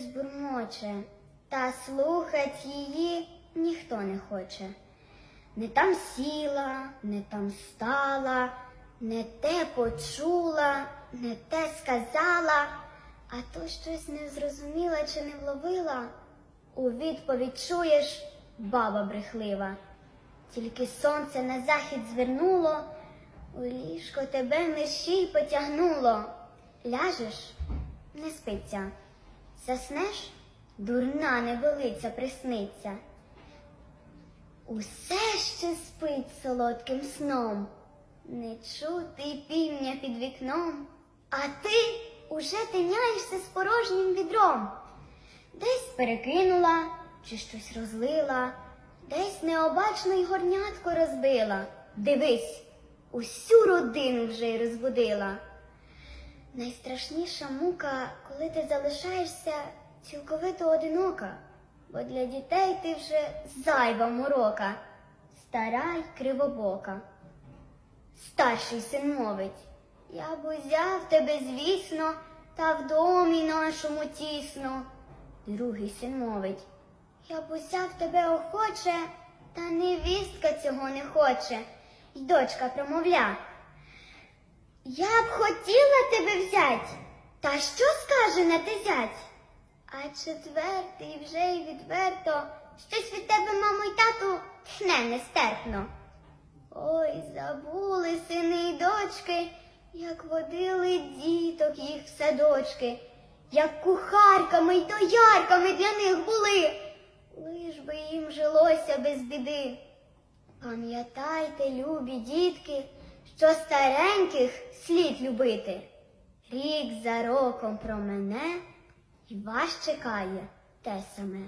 щось бурмоче, та слухать її ніхто не хоче. Не там сіла, не там стала, не те почула, не те сказала, а то щось не зрозуміла чи не вловила. У відповідь чуєш баба брехлива. Тільки сонце на захід звернуло, у ліжко тебе мерщій потягнуло. Ляжеш, не спиться, заснеш, дурна невелиця присниться. Усе ще спить солодким сном, не чути півня під вікном, а ти уже тиняєшся з порожнім відром. Десь перекинула чи щось розлила, десь необачно й горнятко розбила. Дивись, усю родину вже й розбудила. Найстрашніша мука, коли ти залишаєшся цілковито одинока, бо для дітей ти вже зайва морока, стара й кривобока. Старший син мовить, я б узяв тебе, звісно, та в домі нашому тісно. Другий син мовить, я б узяв тебе охоче, та невістка цього не хоче. Й дочка промовля. Я б хотіла тебе взять, та що скаже на те зять? А четвертий вже й відверто, щось від тебе, мамо й тату, тхне нестерпно. Ой, забули сини й дочки, як водили діток їх в садочки, як кухарками й доярками для них були, лиш би їм жилося без біди. Пам'ятайте, любі дітки, що стареньких слід любити. Рік за роком про мене, і вас чекає те саме.